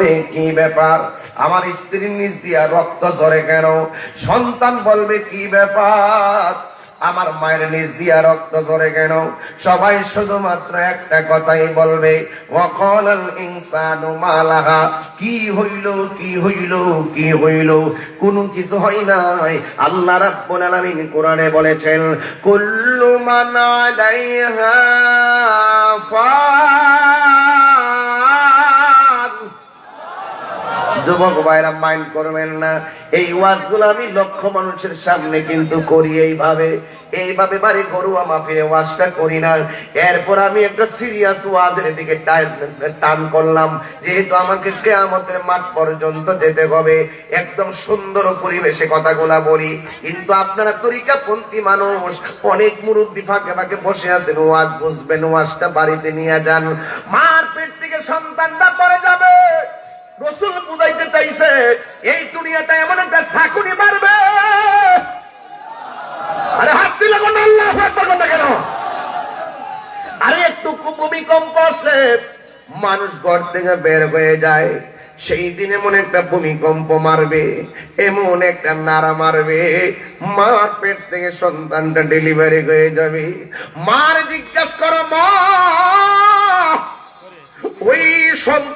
বলবে, কি ব্যাপার? আমার স্ত্রীর নিজ দিয়া রক্ত ঝরে কেন? সন্তান বলবে, কি ব্যাপার? আমার মায়ের নিজ দিয়া রক্ত ঝরে কেন? সবাই শুধুমাত্র একটা কথাই বলবে কি হইল কি হইল কি হইল? কোনো কিছু হয় নাই। আল্লাহ কোরআনে বলেছেন, কুল্লু মান ফান যুবক ভাইরা করবেন না। এই ওয়াজগুলো আমি লক্ষ মানুষের সামনে কিন্তু করি এইভাবে। এইভাবে বাড়ি গরুয়া ওয়াজটা করি না। এরপর আমি একটা সিরিয়াস ওয়াজের দিকে টান করলাম। যেহেতু আমাকে কেয়ামতের মাঠ পর্যন্ত যেতে হবে। একদম সুন্দর পরিবেশে কথাগুলা বলি। কিন্তু আপনারা তরিকাপন্থী মানুষ, অনেক মুরব্বী ফাঁকে ফাঁকে বসে আছেন, ওয়াজ বুঝবেন, ওয়াজটা বাড়িতে নিয়ে যান। মার পেট থেকে সন্তানটা পরে যাবে। রসুল বুঝাইতে চাইছে, এই দুনিয়াটা এমন একটা চাকুরি মারবে। আরে হাত দিলে কোন আল্লাহ কেন? আরে একটু ভূমিকম্প আসলে মানুষ ঘর থেকে বের হয়ে যায়, সেই দিন এমন একটা ভূমিকম্প মারবে, এমন একটা নাড়া মারবে, মার পেট থেকে সন্তানটা ডেলিভারি হয়ে যাবে। মার জিজ্ঞাসা করো, মা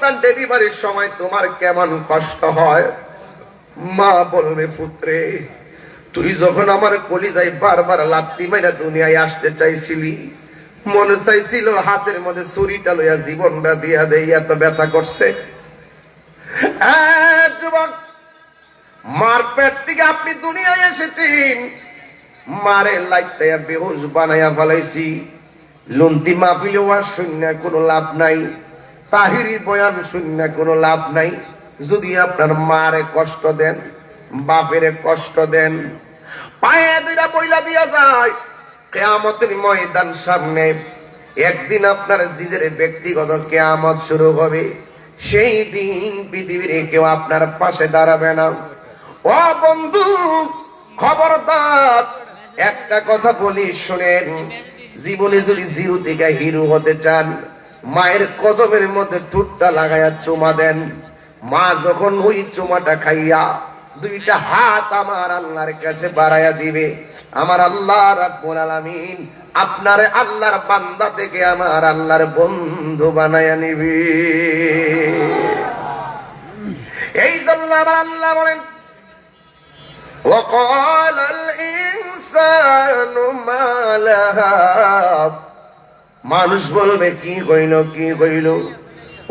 সন্তান ডেলিভারির সময় তোমার কেমন কষ্ট হয়? মা বলবে, পুত্রে, তুই যখন আমার কলিজায় বারবার লাত্তি মেরা দুনিয়ায় আসতে চাইছিলি, মনে চাইছিল হাতের মধ্যে ছুরিটা লইয়া জীবনটা দিয়া দেই, এত ব্যথা করছে। মার পেট থেকে আপনি দুনিয়ায় এসেছেন। মারে লাইতে বেহুশ বানাইয়া ফেলাইছি। লন্তি মাহফিলে আর শূন্য কোনো লাভ নাই। তাহিরি বয়ান শূন্য কোনো লাভ নাই। যদি আপনার মারে কষ্ট দেন, বাপেরে কষ্ট দেন, পায়ে দুইটা বইলা দিয়া যায়, কেয়ামতের ময়দান সামনে একদিন আপনার নিজের ব্যক্তিগত কেয়ামত শুরু হবে। সেই দিন পৃথিবীর কেউ আপনার পাশে দাঁড়াবে না। ও বন্ধু, খবরদার, একটা কথা বলি, শুনেন। জীবনে যদি জিরো থেকে হিরো হতে চান মায়ের কদমের মধ্যে ঠুটটা লাগাইয়া চুমা দেন মা যখন ওই চুমাটা খাইয়া দুইটা হাত আমার আল্লাহর কাছে বাড়াইয়া দিবে আমার আল্লাহ রাব্বুল আলামিন আপনার আল্লাহর বান্দা থেকে আমার আল্লাহর বন্ধু বানাইয়া নিবে এই জন্য আমার আল্লাহ বলেন وقال الإنسان ما لها মানুষ বলবে, কি হইল কি হইল?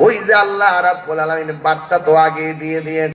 ওই যে আল্লাহ রাব্বুল আলামিন বার্তা তো আগে দিয়ে দিয়ে